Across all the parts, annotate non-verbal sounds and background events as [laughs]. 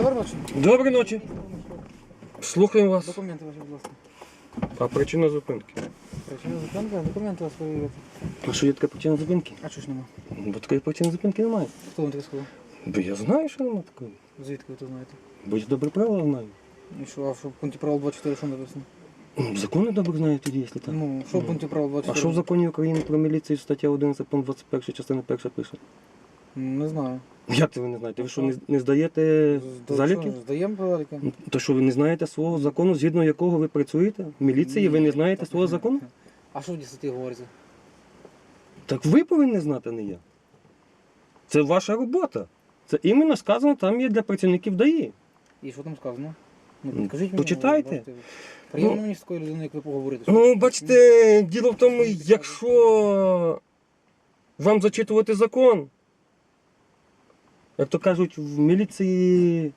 Доброї ночі. Доброї ночі. Слухаємо вас. Документи ваші, будь ласка. А причина зупинки? Причина зупинка, документи вас перевірити. А що є така причина зупинки? А чого ж нема? Бо такої причини зупинки немає. Хто вам таке сказав? Бо я знаю, що немає такої. Звідки ви то знаєте? Бо я добре правила знаю. І що, а що в пункті правил 24 що написано? Ну, Закони добре знаю тоді, якщо так. Ну, що в пункті правил А що в законі України про міліцію стаття 11 пункт 21 частина 1 пише? Не знаю. Як це ви не знаєте? Ви що не, не здаєте Зда- заліки? Здаємо заліки. Ну, То що ви не знаєте свого закону, згідно якого ви працюєте? В міліції ви не знаєте свого закону? А що в 10 говориться? Так ви повинні знати, не я. Це ваша робота. Це іменно сказано, там є для працівників ДАІ. І що там сказано? Ну, Ну, підкажіть мені. почитайте. бачите, Приємно Ну, мені з такою людиною, як ви поговорите. Ну, бачите, діло в тому, якщо вам зачитувати закон, як то кажуть, в міліції,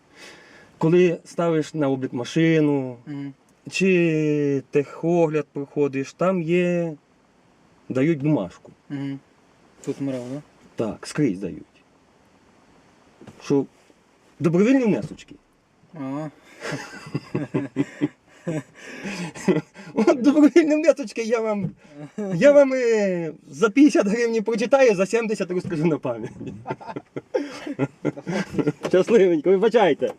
коли ставиш на облік машину, Мгм. чи техогляд проходиш, там є, дають бумажку. Мгм. Тут мирав, да? Так, скрізь дають. Що добровільні внесочки. Ага. [laughs] От добровільні внесочки я вам, я вам е, за 50 гривень прочитаю, за 70 розкажу на пам'ять. [laughs] Щасливенько, вибачайте.